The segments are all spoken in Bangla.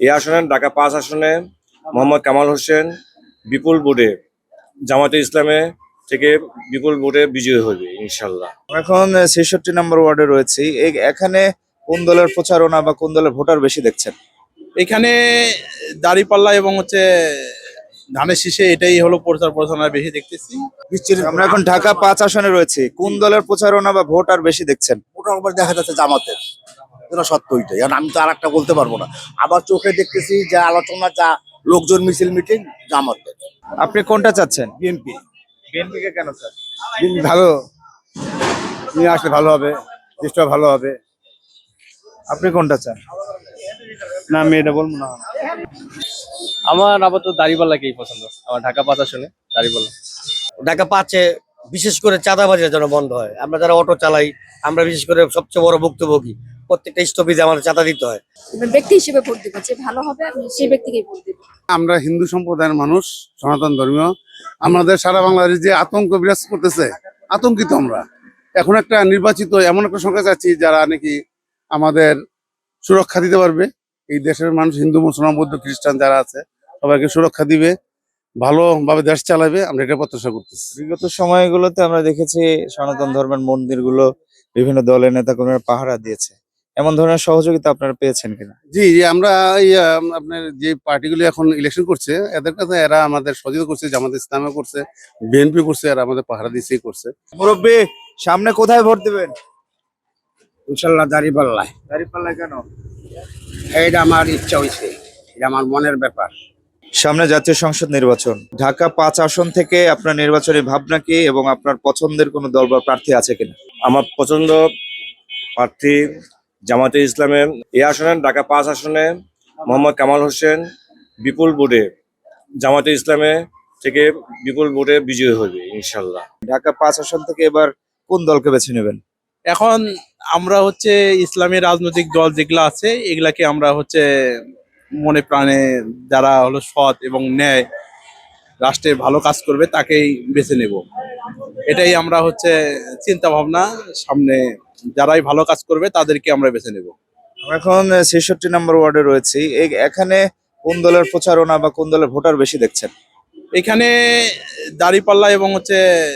এই আসনে ঢাকা পাঁচ আসনে মোহাম্মদ কামাল হোসেন বিপুল বোর্ডে জামাতে ইসলামে থেকে বিপুল বোর্ডে বিজয়ী হবে ইনশাল্লাহ এখন ছেষট্টি নম্বর ওয়ার্ডে রয়েছি। এই- এখানে কোন দলের প্রচারণা বা কোন দলের ভোটার বেশি দেখছেন? এখানে দাড়িপাল্লা এবং হচ্ছে ধানের শীষে এটাই হলো প্রচার প্রচারণা বেশি দেখতেছি। আমরা এখন ঢাকা পাঁচ আসনে রয়েছি। কোন দলের প্রচারণা বা ভোট আর বেশি দেখছেন? ওটা আবার দেখা যাচ্ছে জামাতের। এটা সত্য ওইটাই। আর আমি তো আর একটা বলতে পারব না। আবার চোখে দেখতেছি যা আলোচনা যা লোকজন মিছিল মিটিং জামাতের আপনি কোনটা চাচ্ছেন? বিএনপি। বিএনপি কে কেন চান ভালো। নিয়ে আসলে ভালো হবে দেশটা ভালো হবে। আপনি কোনটা চান? না আমি এটা বলব না। আমার আপাতত দাড়িপাল্লাকেই পছন্দ। আমার ঢাকা পাঁচ আসনে দাড়িপাল্লা। ঢাকা পাঁচে বিশেষ করে চাঁদাবাজির যেন বন্ধ হয়। আমরা যারা অটো চালাই আমরা বিশেষ করে সবচেয়ে বড় ভুক্তভোগী। প্রত্যেকটা স্টপেজে আমাদের চাঁদা দিতে হয়। ব্যক্তি হিসেবে ভোট দিব যে ভালো হবে আমি সেই ব্যক্তিকেই ভোট দিব। আমরা হিন্দু সম্প্রদায়ের মানুষ সনাতন ধর্মীয়। আমাদের সারা বাংলাদেশে যে আতঙ্ক বিরাজ করতেছে আতঙ্কিত আমরা। এখন একটা নির্বাচিত এমন একটা সরকার চাচ্ছি যারা নাকি আমাদের সুরক্ষা দিতে পারবে। এই দেশের মানুষ হিন্দু মুসলমান বৌদ্ধ খ্রিস্টান যারা আছে সবাইকে সুরক্ষা দিবে ভালোভাবে দেশ চালাবে আমরা এটা প্রত্যাশা করতেছি। বিগত সময়গুলোতে আমরা দেখেছি সনাতন ধর্মের মন্দিরগুলো বিভিন্ন দলের নেতাকর্মীরা পাহারা দিয়েছে। এমন ধরনের সহযোগিতা আপনারা পেয়েছেন কিনা? জি জি আমরা এই আপনার যে পার্টিগুলি এখন ইলেকশন করছে এদের কাছে এরা আমাদের সহযোগিতা করছে জামাত ইসলামে করছে বিএনপি করছে এরা আমাদের পাহারা দিয়েছেই করছে। মুরব্বী সামনে কোথায় ভোট দিবেন? ইনশাল্লাহ দাঁড়িপাল্লায়। দাঁড়িপাল্লা কেন? এইটা আমার ইচ্ছা হয়েছে এটা আমার মনের ব্যাপার। সামনে জাতীয় সংসদ নির্বাচন। ঢাকা পাঁচ আসন থেকে আপনার নির্বাচনী ভাবনা কি এবং আপনার পছন্দের কোনো দল বা প্রার্থী আছে কিনা? আমার পছন্দ প্রার্থী জামাতে ইসলামে এই আসনে ঢাকা পাঁচ আসনে মোহাম্মদ কামাল হোসেন বিপুল বোর্ডে জামাতে ইসলামে থেকে বিপুল বোর্ডে বিজয়ী হবে ইনশাল্লাহ ঢাকা পাঁচ আসন থেকে এবার কোন দলকে বেছে নেবেন? এখন আমরা হচ্ছে ইসলামী রাজনৈতিক দল যেগুলো আছে এগুলাকে আমরা হচ্ছে মনে প্রাণে যারা হলো সৎ এবং ন্যায় রাষ্ট্রে ভালো কাজ করবে তাকেই বেছে নেব। এটাই আমরা হচ্ছে চিন্তা ভাবনা সামনে যারাই ভালো কাজ করবে তাদেরকে আমরা বেছে নেব। আমরা এখন ছেষট্টি নম্বর ওয়ার্ডে রয়েছি। এই- এখানে কোন দলের প্রচারণা বা কোন দলের ভোটার বেশি দেখছেন? এখানে দাড়িপাল্লা এবং হচ্ছে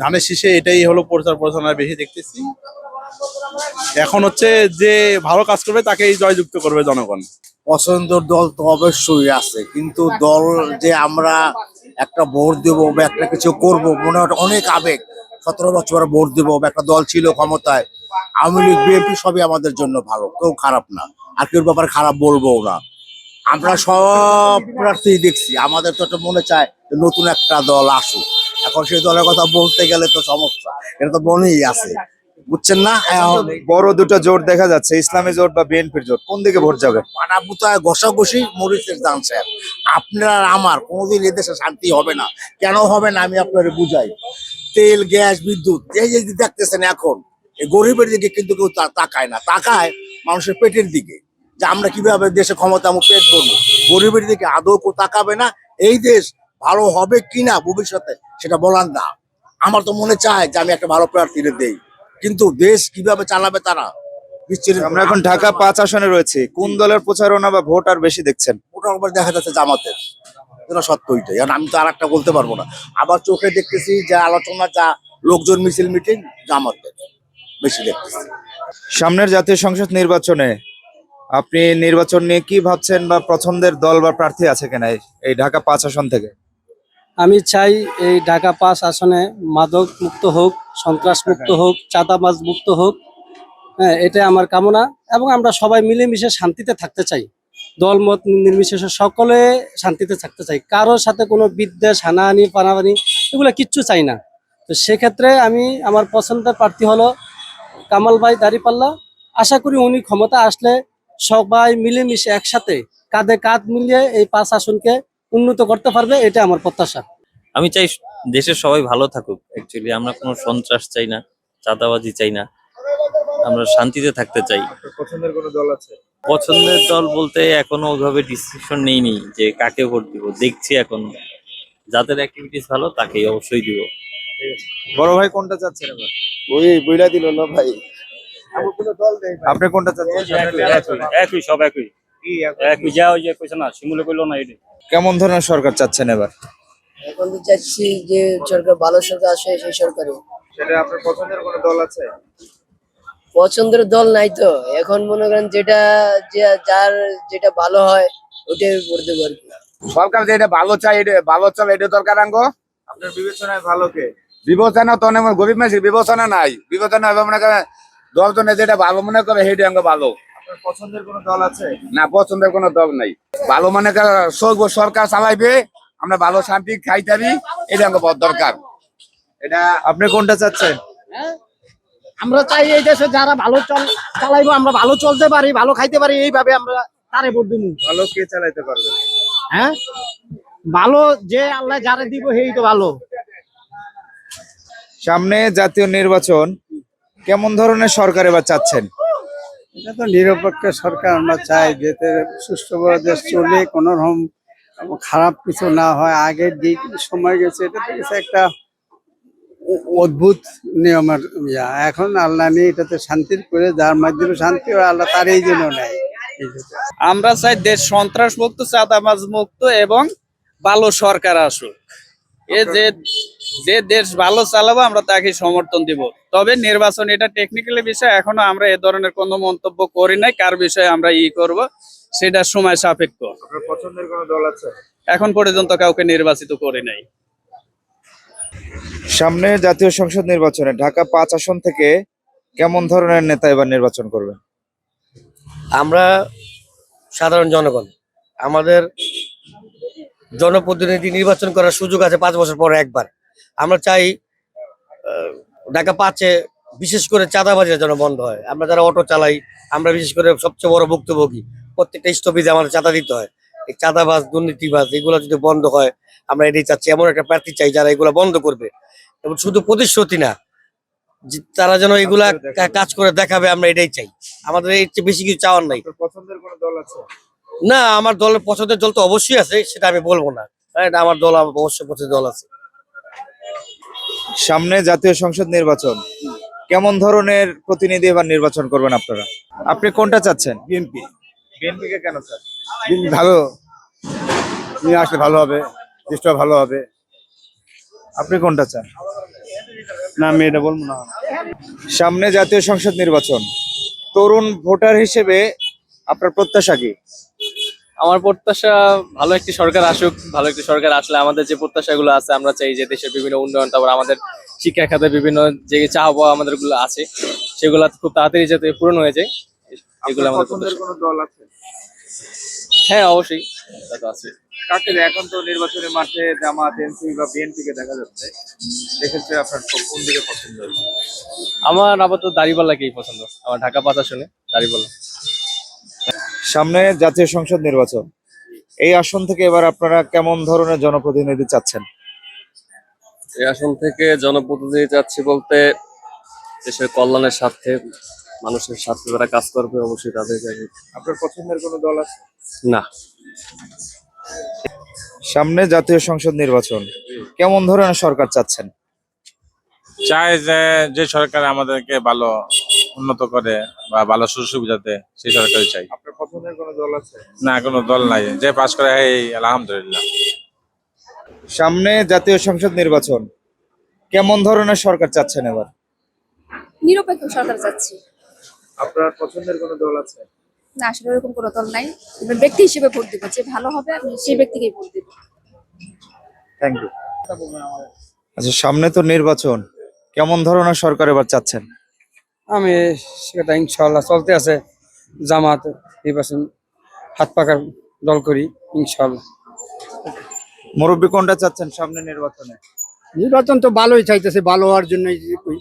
ধানের শীষে এটাই হলো প্রচার প্রচারণা বেশি দেখতেছি। এখন হচ্ছে যে ভালো কাজ করবে তাকেই জয়যুক্ত করবে জনগণ। পছন্দের দল তো অবশ্যই আছে কিন্তু দল যে আমরা একটা ভোট দেবো বা একটা কিছু করব মনে হয় অনেক আবেগ। সতেরো বছর ভোট দেবো একটা দল ছিল ক্ষমতায় আওয়ামী লীগ বিএনপি সবই আমাদের জন্য ভালো কেউ খারাপ না আর কেউ ব্যাপারে খারাপ বলব না। আমরা সব প্রার্থী দেখছি আমাদের তো একটা মনে চায় যে নতুন একটা দল আসুক। এখন সেই দলের কথা বলতে গেলে তো সমস্যা এটা তো মনেই আছে বুঝছেন না? এখন বড় দুটো জোট দেখা যাচ্ছে ইসলামী জোট বা বিএনপির জোট কোন দিকে ভোট যাবে? পাটা পুতায় ঘষাঘষি মরিচের দাম স্যার। আপনার আমার কোনোদিন এদেশে শান্তি হবে না। কেন হবে না আমি আপনার বুঝাই। তেল গ্যাস বিদ্যুৎ এই যে দেখতেছেন এখন এই গরিবের দিকে কিন্তু কেউ তাকায় না তাকায় মানুষের পেটের দিকে যে আমরা কীভাবে দেশে ক্ষমতা আমার পেট করব গরিবের দিকে আদৌ কেউ তাকাবে না এই দেশ ভালো হবে কিনা ভবিষ্যতে সেটা বলার না। আমার তো মনে চায় যে আমি একটা ভালো প্রার্থীদের দেই কিন্তু দেশ কীভাবে চালাবে তারা? আমরা এখন ঢাকা পাঁচ আসনে রয়েছে কোন দলের প্রচারণা বা ভোট আর বেশি দেখছেন? ওটা আবার দেখা যাচ্ছে জামাতের। এটা সত্য ওইটাই। আর আমি তো আর একটা বলতে পারব না। আবার চোখে দেখতেছি যা আলোচনা যা লোকজন মিছিল মিটিং জামাতের বেশি দেখতেছি। সামনের জাতীয় সংসদ নির্বাচনে আপনি নির্বাচন নিয়ে কি ভাবছেন বা পছন্দের দল বা প্রার্থী আছে কিনা এই- এই ঢাকা পাঁচ আসন থেকে? আমি চাই এই ঢাকা পাঁচ আসনে মাদক মুক্ত হোক সন্ত্রাস মুক্ত হোক চাঁদাবাজ মুক্ত হোক। হ্যাঁ এটাই আমার কামনা। এবং আমরা সবাই মিলেমিশে শান্তিতে থাকতে চাই। দলমত নির্বিশেষে সকলে শান্তিতে থাকতে চাই। কারোর সাথে কোনো বিদ্বেষ হানাহানি পানাহানি এগুলো কিচ্ছু চাই না। তো সেক্ষেত্রে আমি আমার পছন্দের প্রার্থী হলো কামাল ভাই দাঁড়িপাল্লা। আশা করি উনি ক্ষমতা আসলে সবাই মিলেমিশে একসাথে কাঁধে কাঁধ মিলিয়ে এই পাঁচ আসনকে উন্নত করতে পারবে এটা আমার প্রত্যাশা। আমি চাই দেশের সবাই ভালো থাকুক। অ্যাকচুয়ালি আমরা কোনো সন্ত্রাস চাই না চাঁদাবাজি চাই না। আমরা শান্তিতে থাকতে চাই। পছন্দের কোনো দল আছে? পছন্দের দল বলতে এখনও ওইভাবে ডিসিশন নেইনি যে কাকে ভোট দিব। দেখছি এখন যাদের অ্যাক্টিভিটিস ভালো তাকেই অবশ্যই দিব। বড় ভাই কোনটা চাচ্ছেন এবার? ওই বইলা দিল না ভাই। আপনি কোনটা চাচ্ছেন? একই সব একই। কি যা ওই যে কইছে না শিমুলে কইলো না এটা কেমন ধরনের সরকার চাচ্ছেন এবার? এখন তো চাচ্ছি যে সরকার ভালো সরকার আসে সেই সরকারে। সেটা আপনার পছন্দের কোনো দল আছে? পছন্দের দল নাই তো। এখন মনে করেন যেটা যে যার যেটা ভালো হয় ওটাই করতে পারি সরকার যেটা ভালো চাই এটা ভালো চলে এটা দরকার আঙ্গ? আপনার বিবেচনায় ভালো কে? বিবেচনা তো অনেক গরিব মানুষের বিবেচনা নাই। বিবেচনা হবে মনে করে দশজনে যেটা ভালো মনে করে সেইটা আঙ্গ ভালো। আপনার পছন্দের কোনো দল আছে? না পছন্দের কোনো দল নাই। ভালো মনে করে সরকার চালাইবে আমরা ভালো শান্তি খাইতারি এটা আঙ্গ বড় দরকার। এটা আপনি কোনটা চাচ্ছেন? আমরা চাই এই দেশে যারা ভালো চল চালাইবো আমরা ভালো চলতে পারি ভালো খাইতে পারি এইভাবে আমরা তারে ভোট দিব ভালো কে চালাইতে পারবে? হ্যাঁ? ভালো যে আল্লাহ যারা দিব সেই তো ভালো। সামনে জাতীয় নির্বাচন কেমন ধরনের সরকার এবার চাচ্ছেন? এটা তো নিরপেক্ষ সরকার আমরা চাই যাতে সুষ্ঠুভাবে দেশ চলে কোনো রকম খারাপ কিছু না হয়। আগের যে সময় গেছে এটা তো একটা অদ্ভুত নিয়মের ইয়া। এখন আল্লাহ নিয়ে এটাতে শান্তির করে যার মাধ্যমে শান্তি হয় আল্লাহ তার এই জন্য নেয়। আমরা চাই দেশ সন্ত্রাস মুক্ত চাঁদাবাজ মুক্ত এবং ভালো সরকার আসুক। এ যে যে দেশ ভালো চালাবো আমরা তাকে সমর্থন দিব। তবে নির্বাচন এটা টেকনিক্যালি বিষয় এখনও আমরা এ ধরনের কোনো মন্তব্য করি নাই কার বিষয়ে আমরা ই করব সেটা সময় সাপেক্ষ। আপনার পছন্দের কোনো দল আছে? এখন পর্যন্ত কাউকে নির্বাচিত করি নাই। সামনে জাতীয় সংসদ নির্বাচনে ঢাকা পাঁচ আসন থেকে কেমন ধরনের নেতা এবার নির্বাচন করবেন? আমরা সাধারণ জনগণ। আমাদের জনপ্রতিনিধি নির্বাচন করার সুযোগ আছে পাঁচ বছর পরে একবার। আমরা চাই ঢাকা পাঁচে বিশেষ করে চাঁদাবাজির যেন বন্ধ হয়। আমরা যারা অটো চালাই, আমরা বিশেষ করে সবচেয়ে বড় ভুক্তভোগী, প্রত্যেকটা স্টপেজে আমাদের চাঁদা দিতে হয়। এই চাঁদাবাজ, দুর্নীতিবাজ, এগুলো যদি বন্ধ হয়, আমরা এটাই চাচ্ছি। এমন একটা প্রার্থী চাই যারা এগুলো বন্ধ করবে। এবং শুধু প্রতিশ্রুতি না তারা যেন এগুলা কাজ করে দেখাবে আমরা এটাই চাই। আমাদের এর চেয়ে বেশি কিছু চাওয়ার নাই। পছন্দের কোনো দল আছে? না আমার দলের পছন্দের দল তো অবশ্যই আছে সেটা আমি বলব না। হ্যাঁ, আমার দল আমার অবশ্যই পছন্দের দল আছে। সামনে জাতীয় সংসদ নির্বাচন। কেমন ধরনের প্রতিনিধি এবার নির্বাচন করবেন আপনারা? আপনি কোনটা চাচ্ছেন? বিএনপি বিএনপি কে কেন চান ভালো। নিয়ে আসলে ভালো হবে দেশটা ভালো হবে। আপনি কোনটা চান? না আমি এটা বলব না। সামনে জাতীয় সংসদ নির্বাচন। তরুণ ভোটার হিসেবে আপনার প্রত্যাশা কি? আমার প্রত্যাশা ভালো একটি সরকার আসুক ভালো একটি সরকার আসলে আমাদের যে প্রত্যাশাগুলো আছে আমরা চাই যে দেশের বিভিন্ন উন্নয়ন তারপর আমাদের শিক্ষা খাতে বিভিন্ন যে পাওয়া আমাদেরগুলো আছে সেগুলো খুব তাড়াতাড়ি যাতে পূরণ হয়ে যায়। এগুলো আমাদের দল আছে? হ্যাঁ অবশ্যই। তা তো আছে কাকে এখন তো নির্বাচনের মাঠে জামাত এনসিপি বা বিএনপি কে দেখা যাচ্ছে। সেক্ষেত্রে আপনার কোন দিকে পছন্দ? আমার আপাতত দাড়িপাল্লাকেই পছন্দ। আমার ঢাকা পাতা শুনে দাড়িপাল্লা। সামনে জাতীয় সংসদ নির্বাচন। এই আসন থেকে এবার আপনারা কেমন ধরনের জনপ্রতিনিধি চাচ্ছেন? এই আসন থেকে জনপ্রতিনিধি চাচ্ছি বলতে দেশের কল্যাণের স্বার্থে মানুষের স্বার্থে যারা কাজ করবে অবশ্যই তাদের আপনার পছন্দের কোনো দল আছে? না। সামনে জাতীয় সংসদ নির্বাচন কেমন ধরনের সরকার চাচ্ছেন? চাই যে যে সরকার আমাদেরকে ভালো উন্নত করে বা ভালো সুযোগ সুবিধা দেয় সেই সরকারই চাই। আপনার পছন্দের কোনো দল আছে? না কোনো দল নাই। যে পাশ করে এই আলহামদুলিল্লাহ। সামনে জাতীয় সংসদ নির্বাচন কেমন ধরনের সরকার চাচ্ছেন এবার? নিরপেক্ষ সরকার চাচ্ছি। আপনার পছন্দের কোনো দল আছে? না আসলে এরকম কোনো দল নাই। ব্যক্তি হিসেবে ভোট দিব। যে ভালো হবে আমি সেই ব্যক্তিকেই ভোট দিব। থ্যাংক ইউ আচ্ছা সামনে তো নির্বাচন। কেমন ধরনের সরকার এবার চাচ্ছেন? আমি সেটা ইনশাল্লাহ চলতে আছে। জামাত নির্বাচন হাত পাকার দল করি ইনশাল্লাহ মুরব্বী কোনটা চাচ্ছেন সামনে নির্বাচনে? নির্বাচন তো ভালোই চাইতেছে ভালো হওয়ার জন্য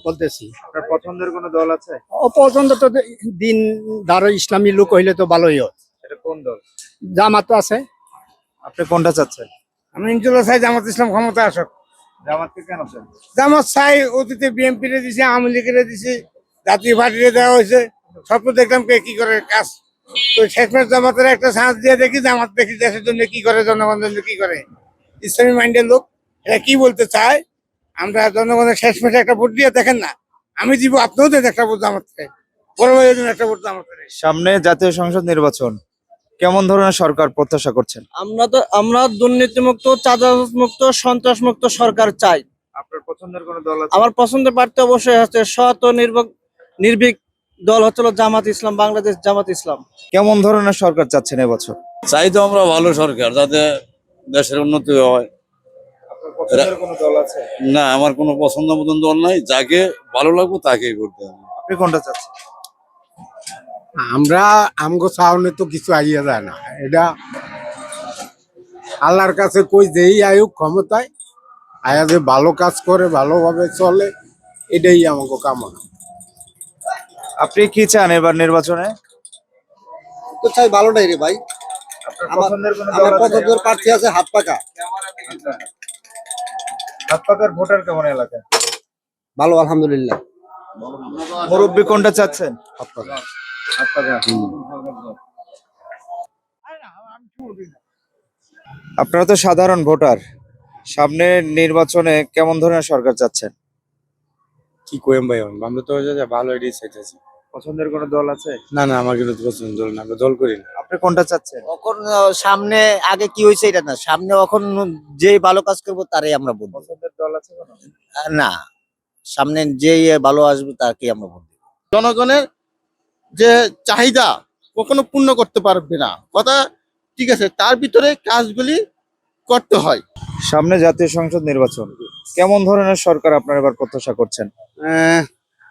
বলতেছি। আপনার পছন্দের কোনো দল আছে? অপছন্দ তো দিন ধারো ইসলামী লোক হইলে তো ভালোই হয়। এটা কোন দল? জামাত তো আছে। আপনি কোনটা চাচ্ছেন? আমি ইনশাল্লাহ চাই জামাত ইসলাম ক্ষমতা আসক। জামাতকে কেন চান? জামাত চাই অতীতে বিএনপি রে দিছে আওয়ামী লীগের দিছে জাতীয় পার্টিরে দেওয়া হয়েছে। সব তো দেখলাম কে কি করে কাজ। তো শেষমেশ জামাতের একটা সাহস দিয়ে দেখি জামাত দেখি দেশের জন্য কি করে জনগণের জন্য কি করে। ইসলামী মাইন্ডের লোক। এরা কি বলতে চায়? আমরা জনগণের শেষমেশ একটা ভোট দিয়ে দেখেন না। আমি দিব আপনিও দেন একটা ভোট জামাতকে বড় একটা ভোট সামনে জাতীয় সংসদ নির্বাচন কেমন ধরনের সরকার প্রত্যাশা করছেন? আমরা তো আমরা দুর্নীতিমুক্ত চাঁদামুক্ত সন্ত্রাস মুক্ত সরকার চাই। আপনার পছন্দের কোনো দল আছে? আমার পছন্দের প্রার্থী অবশ্যই হচ্ছে সৎ ও নির্ভক নির্ভীক দল হচ্ছিল জামাত ইসলাম বাংলাদেশ জামাত ইসলাম। কেমন ধরনের সরকার চাচ্ছেন এবছর? চাই তো আমরা ভালো সরকার যাতে দেশের উন্নতি হয় আপনার পছন্দের কোনো দল আছে না আমার কোনো পছন্দ মতন দল নাই। যাকে ভালো লাগবে তাকেই করতে হবে আপনি কোনটা চাচ্ছেন? আমরা আমগো চাউনে তো কিছু আইয়া যায় না। এটা আল্লাহর কাছে কই যেই আয়ুক ক্ষমতায় আয়া যে ভালো কাজ করে ভালোভাবে চলে এটাই আমাকে কামনা। আপনি কি চান এবার নির্বাচনে? তো চাই ভালোটাই রে ভাই। আপনার পছন্দের কোনো দল আছে? প্রার্থী আছে হাত পাকা। হাত ভোটার কেমন এলাকায় ভালো আলহামদুলিল্লাহ। মুরব্বী কোনটা চাচ্ছেন? আপনারা তো সাধারণ ভোটার। সামনে নির্বাচনে কেমন ধরনের সরকার চাচ্ছেন? কি কইম ভাই আমরা তো ভালো এটাই চাইতেছি পছন্দের কোনো দল আছে? না না আমার কিন্তু পছন্দ দল না আমরা দল করি না। আপনি কোনটা চাচ্ছেন? এখন সামনে আগে কি হয়েছে এটা না? সামনে এখন যে ভালো কাজ করব তারই আমরা বলব পছন্দের দল আছে কোনো? না সামনে যে ভালো আসবে তাকে আমরা বলব জনগণের যে চাহিদা কখনো পূর্ণ করতে পারবে না। কথা ঠিক আছে তার ভিতরে কাজগুলি করতে হয়। সামনে জাতীয় সংসদ নির্বাচন কেমন ধরনের সরকার আপনারা এবার প্রত্যাশা করছেন? আহ,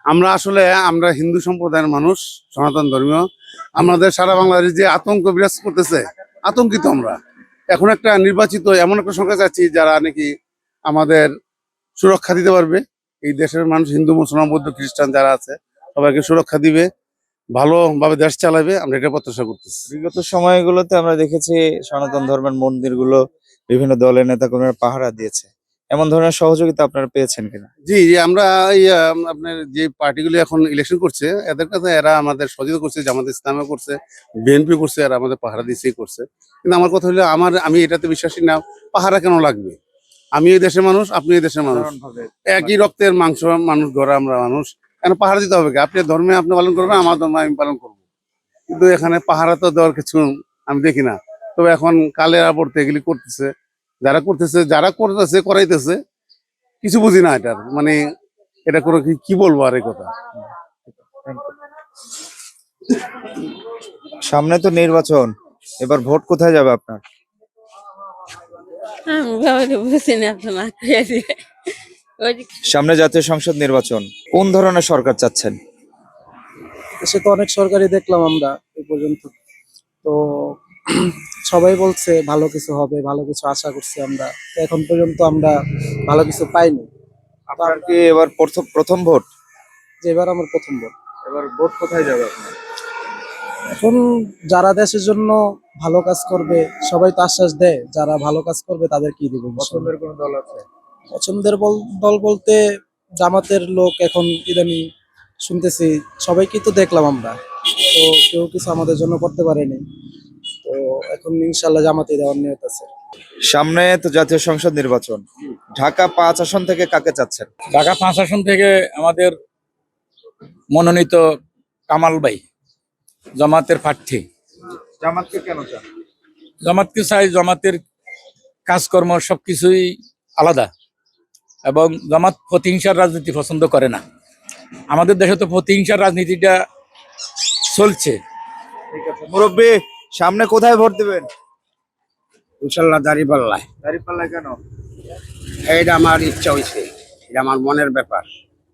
আমরা আসলে, আমরা হিন্দু সম্প্রদায়ের মানুষ, সনাতন ধর্মীয়। আমাদের সারা বাংলাদেশ যে আতঙ্ক বিরাজ করতেছে, আতঙ্কিত আমরা। এখন একটা নির্বাচিত এমন একটা সংখ্যা চাচ্ছি যারা নাকি আমাদের সুরক্ষা দিতে পারবে। এই দেশের মানুষ হিন্দু, মুসলমান, বৌদ্ধ, খ্রিস্টান যারা আছে, সবাইকে সুরক্ষা দিবে, ভালোভাবে দেশ চালাবে, আমরা এটা প্রত্যাশা করতেছি। বিগত সময়গুলোতে আমরা দেখেছি সনাতন ধর্মের মন্দিরগুলো বিভিন্ন দলের নেতা কর্মীরা পাহারা দিয়েছে। এমন ধরনের সহযোগিতা আপনারা পেয়েছেন কিনা? জি জি আমরা এই আপনার যে পার্টিগুলো এখন ইলেকশন করছে এদের কাছে এরা আমাদের সহযোগিতা করছে জামাত ইসলামে করছে বিএনপি করছে এরা আমাদের পাহারা দিয়েছেই করছে। কিন্তু আমার কথা হলো আমার আমি এটাতে বিশ্বাসী না পাহারা কেন লাগবে? আমি এই দেশের মানুষ আপনি এই দেশের মানুষ। একই রক্তের মাংস মানুষ গড়া আমরা মানুষ। কেন পাহারা দিতে হবে কি? আপনি ধর্মে আপনি পালন করবেন আমার ধর্মে আমি পালন করব। কিন্তু এখানে পাহারা তো দেওয়ার কিছু আমি দেখি না। তবে এখন কালের আবর্তে এগুলি করতেছে যারা করতেছে যারা করতেছে করাইতেছে কিছু বুঝি না এটার। মানে এটা কোনো কি- কি বলব আর এই কথা? সামনে তো নির্বাচন এবার ভোট কোথায় যাবে আপনার? সামনে জাতীয় সংসদ নির্বাচন কোন ধরনের সরকার চাচ্ছেন? সে তো অনেক সরকারি দেখলাম আমরা এই পর্যন্ত। তো সবাই বলছে ভালো কিছু হবে ভালো কিছু আশা করছি আমরা। এখন পর্যন্ত আমরা ভালো কিছু পাইনি। আপনার কি এবার প্রথম প্রথম ভোট? যে এবার আমার প্রথম ভোট। এবার ভোট কোথায় যাবে আপনার? এখন যারা দেশের জন্য ভালো কাজ করবে সবাই তো আশ্বাস দেয় যারা ভালো কাজ করবে তাদের কি দিব পছন্দের কোনো দল আছে? পছন্দের দল বলতে জামাতের লোক এখন ইদানি শুনতেছি সবাইকে তো দেখলাম আমরা। তো কেউ কিছু আমাদের জন্য করতে পারেনি। তো এখন ইনশাল্লাহ জামাতে দেওয়ার নিয়ত আছে। সামনে তো জাতীয় সংসদ নির্বাচন। ঢাকা পাঁচ আসন থেকে কাকে চাচ্ছেন? ঢাকা পাঁচ আসন থেকে আমাদের মনোনীত কামাল ভাই জামাতের প্রার্থী। জামাতকে কেন চান? জামাতকে চাই জামাতের কাজকর্ম সবকিছুই আলাদা এবং জামাত প্রতিহিংসার রাজনীতি পছন্দ করে না। আমাদের দেশে তো প্রতিহিংসার রাজনীতিটা চলছে। ঠিক আছে মুরব্বী। সামনে কোথায় ভোট দেবেন? ইনশাল্লাহ দাঁড়িপাল্লায়। দাঁড়িপাল্লায় কেন? এটা আমার ইচ্ছা হয়েছে এটা আমার মনের ব্যাপার।